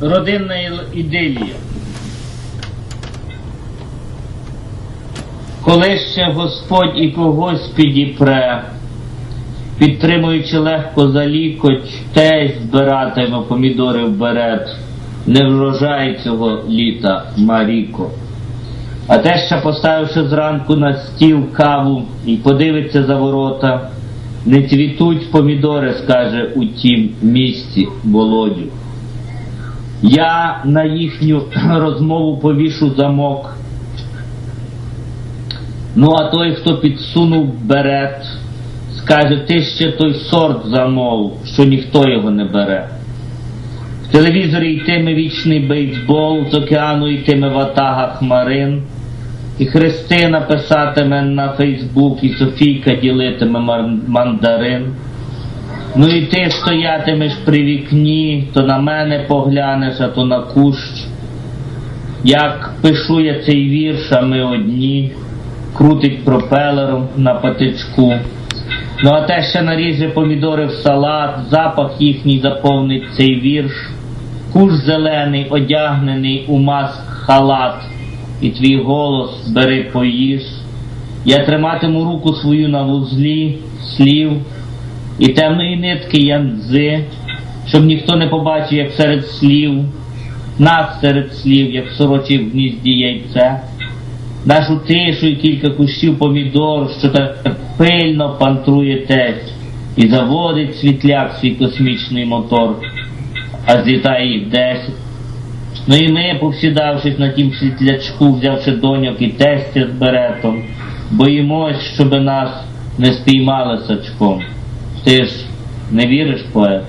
родинна ідилія. Коли ще Господь і когось підіпре, підтримуючи легко за лікоть, тесть збиратиме помідори в берет, не врожай цього літа, Маріко. А те ще поставивши зранку на стіл каву і подивиться за ворота, не цвітуть помідори, скаже у тім місці Володю. Я на їхню розмову повішу замок. Ну, а той, хто підсунув берет, скаже, ти ще той сорт замов, що ніхто його не бере. В телевізорі йтиме вічний бейсбол, з океану йтиме ватага хмарин, і Христина писатиме на Фейсбук, і Софійка ділитиме мандарин. Ну і ти стоятимеш при вікні, то на мене поглянеш, а то на кущ. Як пишу я цей вірш, а ми одні, крутить пропелером на патичку. Ну а те ще наріже помідори в салат, запах їхній заповнить цей вірш. Куш зелений, одягнений у маск халат, і твій голос бери поїж. Я триматиму руку свою на вузлі слів і темної нитки янзи, щоб ніхто не побачив, як серед слів, нас серед слів, як сорочі в гнізді яйце, нашу тишу і кілька кущів помідор, що так пильно пантрує тесть, і заводить світляк свій космічний мотор, а злітає їх десять. Ну і ми, повсідавшись на тім світлячку, взявши доньок і тестя з беретом, боїмось, щоби нас не спіймали сачком. Ти ж не віриш, поет?